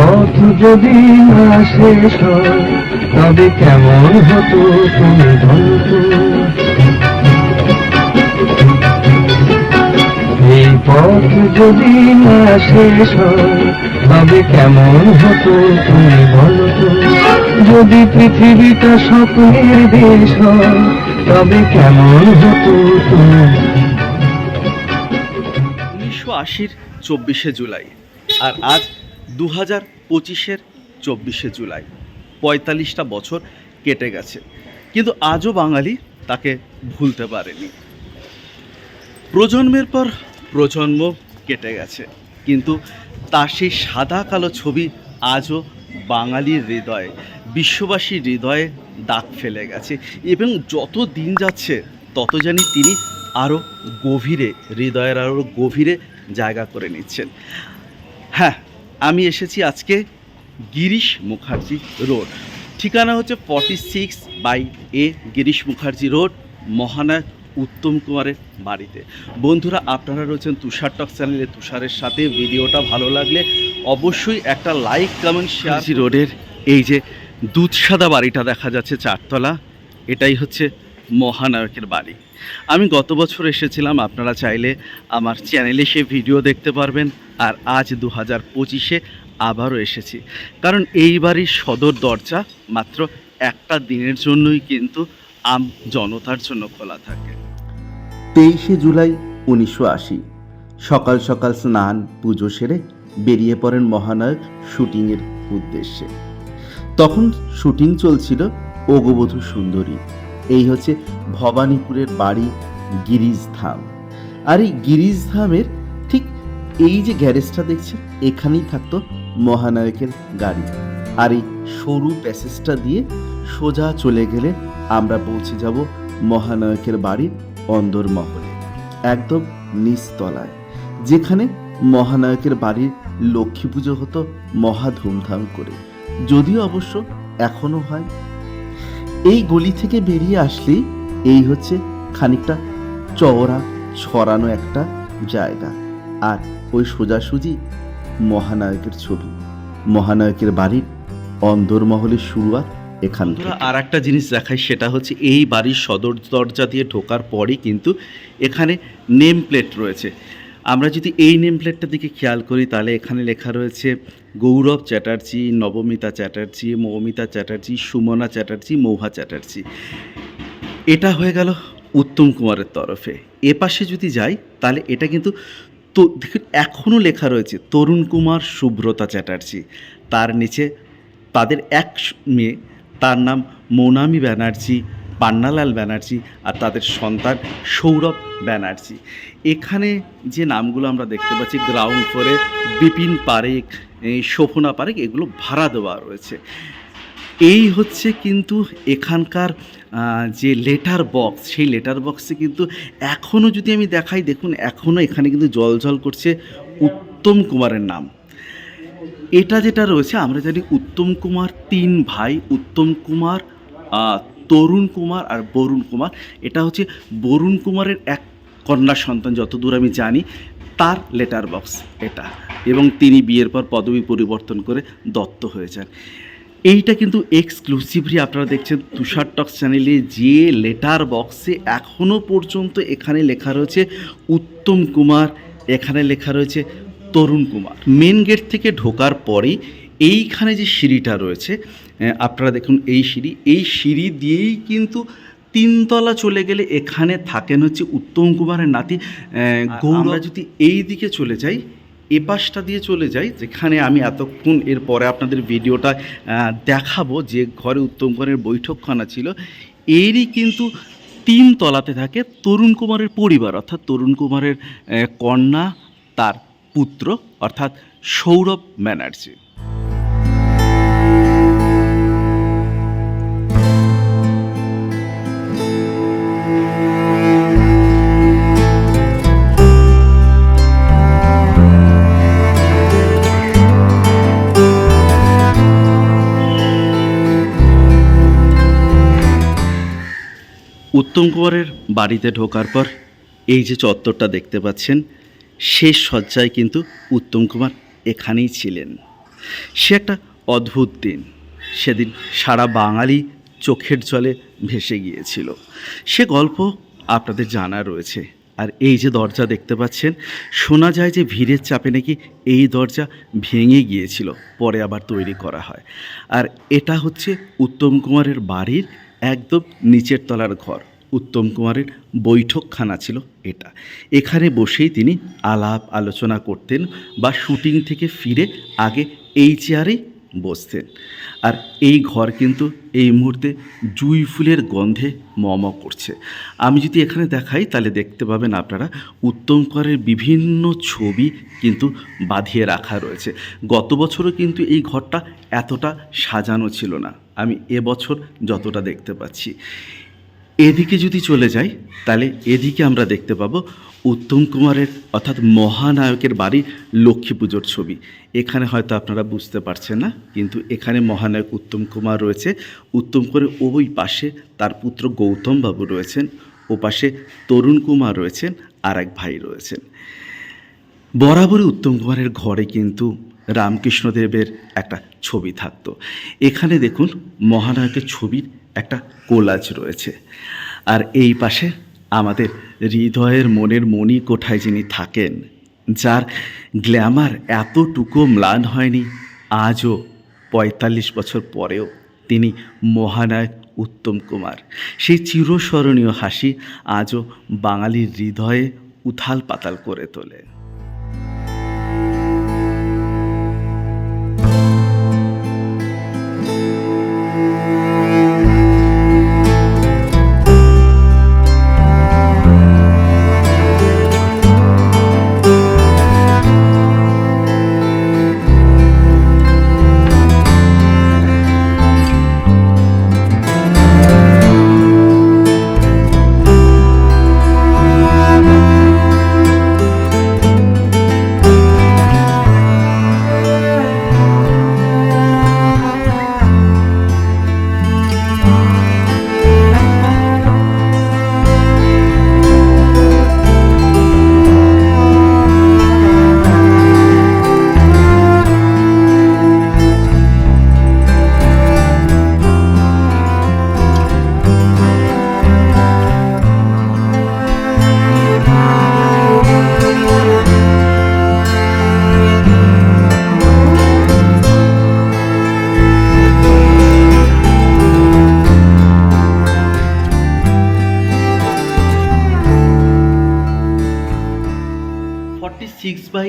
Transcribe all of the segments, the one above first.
পথ যদি না শেষ তবে কেমন হতো তুমি বলতো? এই পথ যদি না শেষ তবে কেমন হতো তুমি বলতো? যদি পৃথিবীটা স্বপ্নের দেশ তবে কেমন হতো তুমি উনিশশো আশির চব্বিশে জুলাই। আর আজ দু হাজার পঁচিশের চব্বিশে জুলাই। পঁয়তাল্লিশটা বছর কেটে গেছে। কিন্তু আজও বাঙালি তাকে ভুলতে পারেনি। প্রজন্মের পর প্রজন্ম কেটে গেছে। কিন্তু তার সেই সাদা কালো ছবি আজও বাঙালির হৃদয়ে বিশ্ববাসীর হৃদয়ে দাগ ফেলে গেছে এবং যত দিন যাচ্ছে, তত জানি তিনি আরও গভীরে, হৃদয়ের আরও গভীরে জায়গা করে নিচ্ছেন। হ্যাঁ আমি এসেছি আজকে গিরিশ মুখার্জি রোড। ঠিকানা হচ্ছে forty six by A Girish Mukherjee road Mahanayak Uttam কুমারের বাড়িতে। বন্ধুরা, আপনারা রয়েছেন তুষার টক চ্যানেলে। তুষারের সাথে ভিডিওটা ভালো লাগলে অবশ্যই একটা লাইক কমেন্ট শেয়ার রোডের এই যে দুধসাদা বাড়িটা দেখা যাচ্ছে চারতলা। এটাই হচ্ছে মহানায়কের বাড়ি। আমি গত বছর এসেছিলাম, আপনারা চাইলে আমার চ্যানেলে সে ভিডিও দেখতে পারবেন আর আজ দু হাজার পঁচিশে আবারও এসেছি। কারণ এই বাড়ির সদর দরজা মাত্র একটা দিনের জন্যই কিন্তু আম জনতার জন্য খোলা থাকে। তেইশে জুলাই উনিশশো আশি। সকাল সকাল স্নান, পুজো সেরে বেরিয়ে পড়েন মহানায়ক শুটিংয়ের উদ্দেশ্যে। তখন শুটিং চলছিল ওগবধূ সুন্দরী। এই হচ্ছে ভবানীপুরের বাড়ি গিরিজ ধাম আর এই গিরিজ ধামের ঠিক এই যে গ্যারেজটা দেখছেন, এখানেই থাকতো মহানায়কের গাড়ি। আর এই সরু প্যাসেজটা দিয়ে সোজা চলে গেলে আমরা পৌঁছে যাব মহানায়কের বাড়ির অন্দরমহলে, একদম নিচতলায়। যেখানে মহানায়কের বাড়ির লক্ষ্মী পুজো হতো মহা ধুমধাম করে। যদিও অবশ্য এখনও হয় এই গলি থেকে বেরিয়ে আসলেই এই হচ্ছে খানিকটা চওড়া ছড়ানো একটা জায়গা। আর ওই সোজাসুজি মহানায়কের ছবি। মহানায়কের বাড়ির অন্দরমহলের শুরুয়াত এখান থেকে। আর একটা জিনিস দেখায় সেটা হচ্ছে এই বাড়ির সদর দরজা দিয়ে ঢোকার পরই কিন্তু এখানে নেম প্লেট রয়েছে। আমরা যদি এই নেম প্লেটটার দিকে খেয়াল করি, তাহলে এখানে লেখা রয়েছে, গৌরব চ্যাটার্জি, নবমিতা চ্যাটার্জি, মৌমিতা চ্যাটার্জি, সুমনা চ্যাটার্জি, মৌহা চ্যাটার্জি। এটা হয়ে গেল উত্তম কুমারের তরফে। এ পাশে যদি যাই, তাহলে এটা কিন্তু তো এখনও লেখা রয়েছে, তরুণ কুমার সুব্রতা চ্যাটার্জি। তার নিচে তাদের এক মেয়ে, তার নাম মৌনামি ব্যানার্জি পান্নালাল ব্যানার্জি আর তাদের সন্তান সৌরভ ব্যানার্জি। এখানে যে নামগুলো আমরা দেখতে পাচ্ছি গ্রাউন্ড ফ্লোরে বিপিন পারেখ শোভনা পারেখ এগুলো ভাড়া দেওয়া রয়েছে। এই হচ্ছে কিন্তু এখানকার যে লেটার বক্স সেই লেটার বক্সে কিন্তু এখনও যদি আমি দেখাই, দেখুন এখনও এখানে কিন্তু জল জল করছে উত্তম কুমারের নাম। এটা যেটা রয়েছে, আমরা জানি উত্তম কুমার তিন ভাই, উত্তম কুমার তরুণ কুমার আর বরুণ কুমার। এটা হচ্ছে বরুণ কুমারের এক কন্যা সন্তান, যতদূর আমি জানি, তার লেটার বক্স এটা। এবং তিনি বিয়ের পর পদবি পরিবর্তন করে দত্ত হয়ে যান এইটা কিন্তু এক্সক্লুসিভলি আপনারা দেখছেন তুষার টক্স চ্যানেলে, যে লেটার বক্সে এখনও পর্যন্ত এখানে লেখা রয়েছে উত্তম কুমার, এখানে লেখা রয়েছে তরুণ কুমার। মেন গেট থেকে ঢোকার পরেই এইখানে যে সিঁড়িটা রয়েছে আপনারা দেখুন এই সিঁড়ি এই সিঁড়ি দিয়েই কিন্তু তিনতলা চলে গেলে এখানে থাকেন হচ্ছে উত্তম কুমারের নাতি। আমরা যদি এই দিকে চলে যাই এ পাশটা দিয়ে চলে যাই যেখানে আমি এতক্ষণ এর পরে আপনাদের ভিডিওটা দেখাবো যে ঘরে উত্তম কুমারের বৈঠকখানা ছিল। এরই কিন্তু তিন তলাতে থাকে তরুণ কুমারের পরিবার অর্থাৎ তরুণ কুমারের কন্যা তার পুত্র অর্থাৎ সৌরভ ব্যানার্জি। উত্তম কুমারের বাড়িতে ঢোকার পর এই যে চত্বরটা দেখতে পাচ্ছেন, শেষ সজ্জায় কিন্তু উত্তম কুমার এখানেই ছিলেন। সে একটা অদ্ভুত দিন। সেদিন সারা বাঙালি চোখের জলে ভেসে গিয়েছিল। সে গল্প আপনাদের জানা রয়েছে। আর এই যে দরজা দেখতে পাচ্ছেন, শোনা যায় যে ভিড়ের চাপে নাকি এই দরজা ভেঙে গিয়েছিল, পরে আবার তৈরি করা হয়। আর এটা হচ্ছে উত্তম কুমারের বাড়ির একদম নিচের তলার ঘর। উত্তম কুমারের বৈঠকখানা ছিল এটা। এখানে বসেই তিনি আলাপ আলোচনা করতেন বা শুটিং থেকে ফিরে আগে এই চেয়ারেই বসতেন। আর এই ঘর কিন্তু এই মুহূর্তে জুই ফুলের গন্ধে মম করছে। আমি যদি এখানে দেখাই, তাহলে দেখতে পাবেন আপনারা উত্তম কুমারের বিভিন্ন ছবি কিন্তু বাঁধিয়ে রাখা রয়েছে। গত বছরও কিন্তু এই ঘরটা এতটা সাজানো ছিল না। আমি এবছর যতটা দেখতে পাচ্ছি। এদিকে যদি চলে যাই, তাহলে এদিকে আমরা দেখতে পাবো উত্তম কুমারের অর্থাৎ মহানায়কের বাড়ি লক্ষ্মী পুজোর ছবি। এখানে হয়তো আপনারা বুঝতে পারছেন না, কিন্তু এখানে মহানায়ক উত্তম কুমার রয়েছে। উত্তম কুমারের ওই পাশে তার পুত্র গৌতম বাবু রয়েছেন, ও পাশে তরুণ কুমার রয়েছেন, আর এক ভাই রয়েছেন। বরাবরই উত্তম কুমারের ঘরে কিন্তু রামকৃষ্ণদেবের একটা ছবি থাকতো। এখানে দেখুন মহানায়কের ছবির একটা কোলাজ রয়েছে। আর এই পাশে আমাদের হৃদয়ের মনের মণি কোঠায় যিনি থাকেন, যার গ্ল্যামার এতটুকু ম্লান হয়নি, আজও পঁয়তাল্লিশ বছর পরেও তিনি মহানায়ক উত্তম কুমার। সেই চিরস্মরণীয় হাসি আজও বাঙালির হৃদয়ে উথাল পাতাল করে তোলে।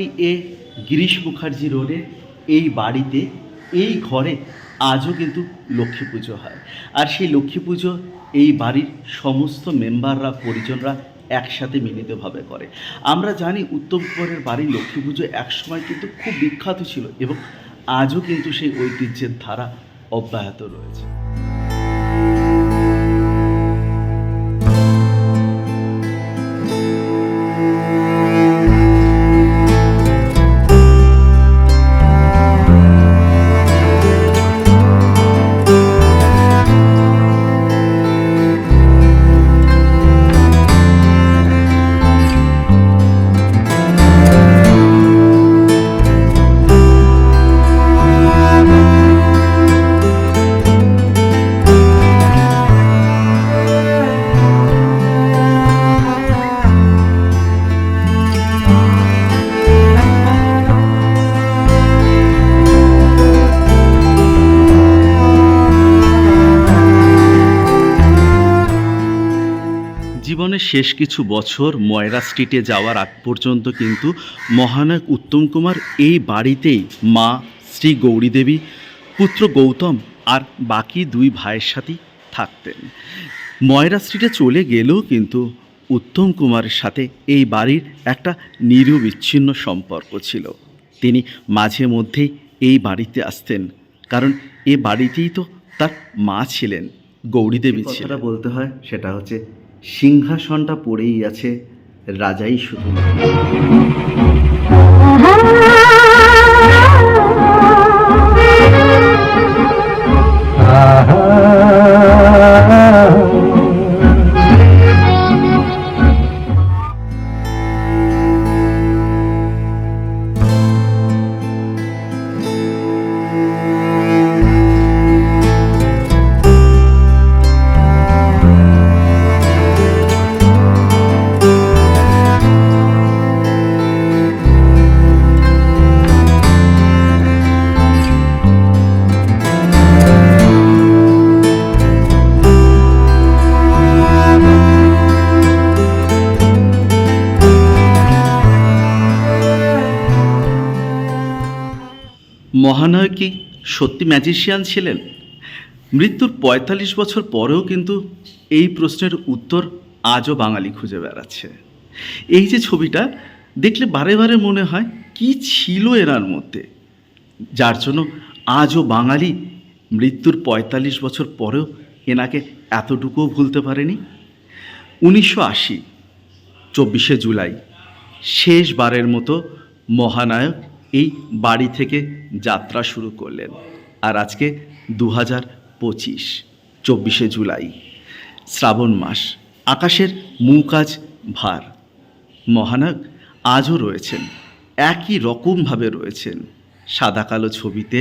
সিক্স এ গিরিশ মুখার্জি রোডে এই বাড়িতে, এই ঘরে আজও কিন্তু লক্ষ্মী পুজো হয়। আর সেই লক্ষ্মী পুজো এই বাড়ির সমস্ত মেম্বাররা, পরিজনরা একসাথে মিলিতভাবে করে। আমরা জানি উত্তম কুমারের বাড়ির লক্ষ্মী পুজো একসময় কিন্তু খুব বিখ্যাত ছিল এবং আজও কিন্তু সেই ঐতিহ্যের ধারা অব্যাহত রয়েছে। জীবনের শেষ কিছু বছর ময়রা স্ট্রিটে যাওয়ার আগ পর্যন্ত কিন্তু মহানায়ক উত্তম কুমার এই বাড়িতেই মা শ্রী গৌরী দেবী পুত্র গৌতম আর বাকি দুই ভাইয়ের সাথেই থাকতেন। ময়রা স্ট্রিটে চলে গেলেও কিন্তু উত্তম কুমারের সাথে এই বাড়ির একটা নিরবিচ্ছিন্ন সম্পর্ক ছিল। তিনি মাঝে মধ্যেই এই বাড়িতে আসতেন কারণ এ বাড়িতেই তো তার মা ছিলেন গৌরীদেবী ছিলেন। বলতে হয় সেটা হচ্ছে সিংহাসনটা পড়েই আছে রাজাই শুধু। মহানায়ক কি সত্যি ম্যাজিশিয়ান ছিলেন? মৃত্যুর পঁয়তাল্লিশ বছর পরেও কিন্তু এই প্রশ্নের উত্তর আজও বাঙালি খুঁজে বেড়াচ্ছে। এই যে ছবিটা, দেখলে বারে বারে মনে হয় কি ছিল এনার মধ্যে। যার জন্য আজও বাঙালি মৃত্যুর পঁয়তাল্লিশ বছর পরেও এনাকে এতটুকুও ভুলতে পারেনি। উনিশশো আশি, চব্বিশে জুলাই, শেষবারের মতো মহানায়ক এই বাড়ি থেকে যাত্রা শুরু করলেন। আর আজকে দু হাজার পঁচিশ, চব্বিশে জুলাই, শ্রাবণ মাস, আকাশের মুখ আজ ভার। মহানায়ক আজও রয়েছেন, একই রকমভাবে রয়েছেন। সাদা কালো ছবিতে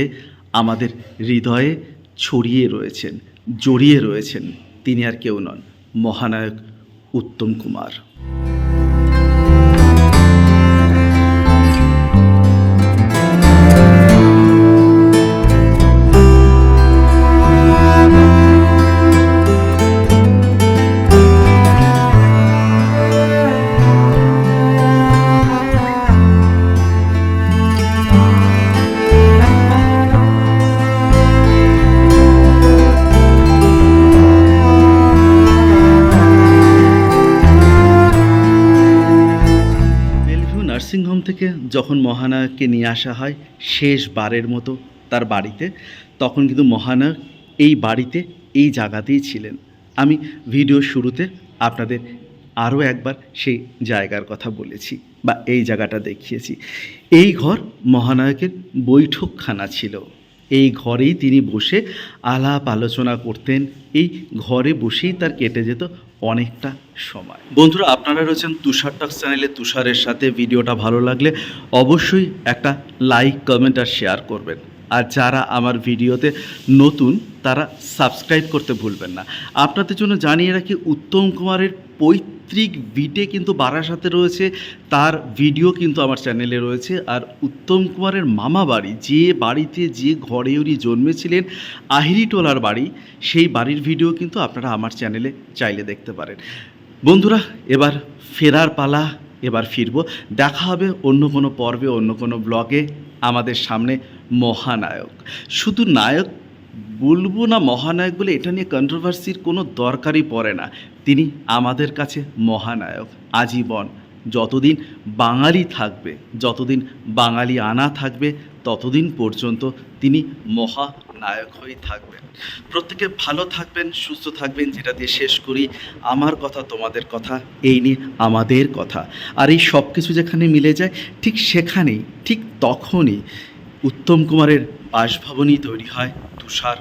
আমাদের হৃদয়ে ছড়িয়ে রয়েছেন, জড়িয়ে রয়েছেন। তিনি আর কেউ নন, মহানায়ক উত্তম কুমার। যখন মহানায়ককে নিয়ে আসা হয় শেষবারের মতো তার বাড়িতে, তখন কিন্তু মহানায়ক এই বাড়িতে, এই জায়গাতেই ছিলেন। আমি ভিডিও শুরুতে আপনাদের আরও একবার সেই জায়গার কথা বলেছি বা এই জায়গাটা দেখিয়েছি। এই ঘর মহানায়কের বৈঠকখানা ছিল। এই ঘরেই তিনি বসে আলাপ আলোচনা করতেন, এই ঘরে বসেই তার কেটে যেত অনেকটা সময়। বন্ধুরা, আপনারা রয়েছেন তুষার টক চ্যানেলে। তুষারের সাথে ভিডিওটা ভালো লাগলে অবশ্যই একটা লাইক, কমেন্ট আর শেয়ার করবেন। আর যারা আমার ভিডিওতে নতুন, তারা সাবস্ক্রাইব করতে ভুলবেন না। আপনাদের জন্য জানিয়ে রাখি, উত্তম কুমারের পৈতৃক ভিটে কিন্তু বারাসাতে রয়েছে, তার ভিডিও কিন্তু আমার চ্যানেলে রয়েছে। আর উত্তম কুমারের মামা বাড়ি, যে বাড়িতে যে ঘরে উনি জন্মেছিলেন আহিরিটোলার বাড়ি, সেই বাড়ির ভিডিও কিন্তু আপনারা আমার চ্যানেলে চাইলে দেখতে পারেন। বন্ধুরা, এবার ফেরার পালা, এবার ফিরবো। দেখা হবে অন্য কোনো পর্বে, অন্য কোনো ব্লগে আমাদের সামনে মহানায়ক। শুধু নায়ক বলব না মহানায়ক বলে এটা নিয়ে কন্ট্রোভার্সির কোনো দরকারই পড়ে না। তিনি আমাদের কাছে মহানায়ক, আজীবন। যতদিন বাঙালি থাকবে, যতদিন বাঙালি আনা থাকবে, ততদিন পর্যন্ত তিনি মহানায়ক হয়েই থাকবেন। প্রত্যেকে ভালো থাকবেন, সুস্থ থাকবেন, যেটা দিয়ে শেষ করি। আমার কথা, তোমাদের কথা, এই নিয়ে আমাদের কথা। আর এই সব কিছু যেখানে মিলে যায়, ঠিক সেখানেই, ঠিক তখনই উত্তম কুমারের বাসভবনই তৈরি হয় তুষার